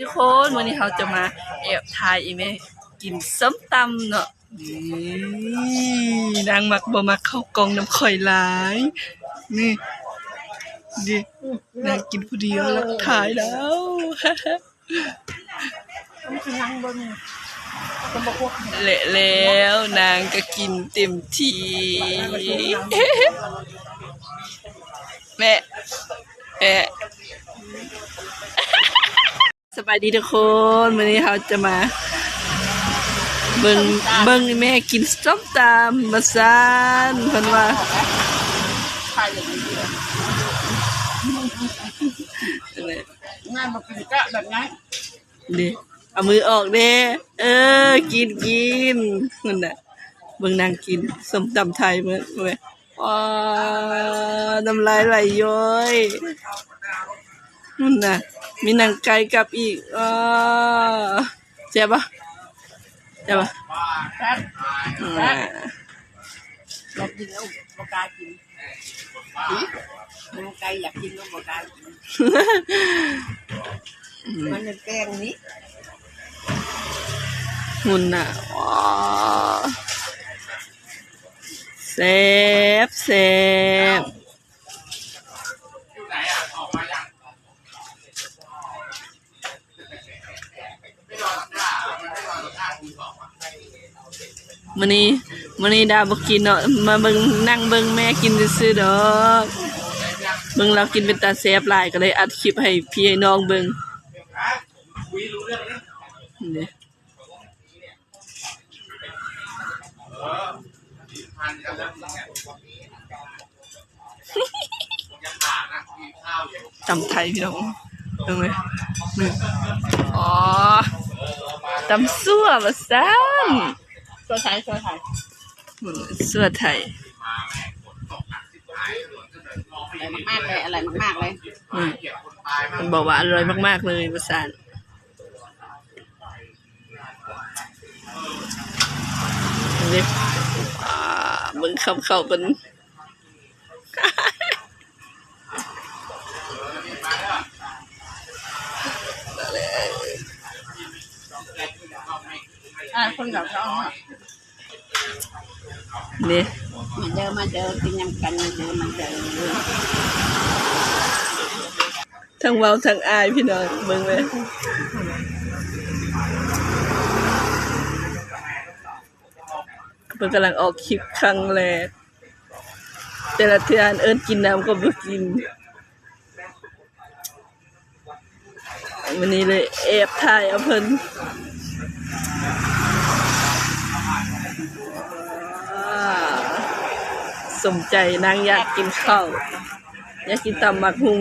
ทุกคนวันนี้เราจะมาแอบทายอีเมกินส้มตำเนาะนี่นางมักบ่มักเข้ากองน้ำข่อยหลาย นี่ดินางกินผู้เดียวแล้วถ่ายแล้วเละแล้วนางก็กินเต็มทีแม่แม่ บายดีทุกคนวันนี้เราจะมาเบิ่งเบิ่งแม่กินส้มตำมาซานเพิ่นว่าใครอย่างนี้เลยงานมากินกะแบบนั้นดิเอามือออกเด้เออ กินกินนั่นน่ะเบิ่งนางกินส้มตำไทยเหมือนเว้ยว้าน้ำลายไหลย้อยนั่นน่ะ มีหนังไก่กับอีกอ้าเจ็บปะเจ็บปะแซ่บอ่าอยากกินแล้วบอกกล้ากินมันไก่อยากกินแล้วบอกกล้ากินมันเป็นแป้งนี้หุ่นน่ะว้าแซ่บแซ่บ มื้อนี้มื้อนี้ดาบกินเนาะมาเบิ่งนั่งเบิ่งแม่กินซื่อๆดอกเบิ่งเรากินเป็นตาแซบลายก็เลยอัดคลิปให้พี่ให้น้องเบิ่งนี่จำไทยพี่น้องเห็นไหนอ๋อตำซั่วมาซ้ำ วไทยตัวไทยซั่วไทยอะไรมากๆเลยอะไรมากๆเลยอืมมันบอกว่าอร่อยมาก ๆ เลยภาษาเด็กอ่ามึงคำเข้าเป็น อ่าคนกับเขาอะนี่มาเจอมาเจอกินยำกันมาเจอมาเจอทั้งเว้าทั้งอายพี่น้องเบิ่งเลยเพิ่นกำลังออกคลิปครั้งแรกแต่ละเทื่ออันเอิ้นกินน้ำก็บ่กินวันนี้เลยแอบถ่ายเอาเพิ่นอ่า สมใจนางอยากกินข้าว อยากกินตำบักหุง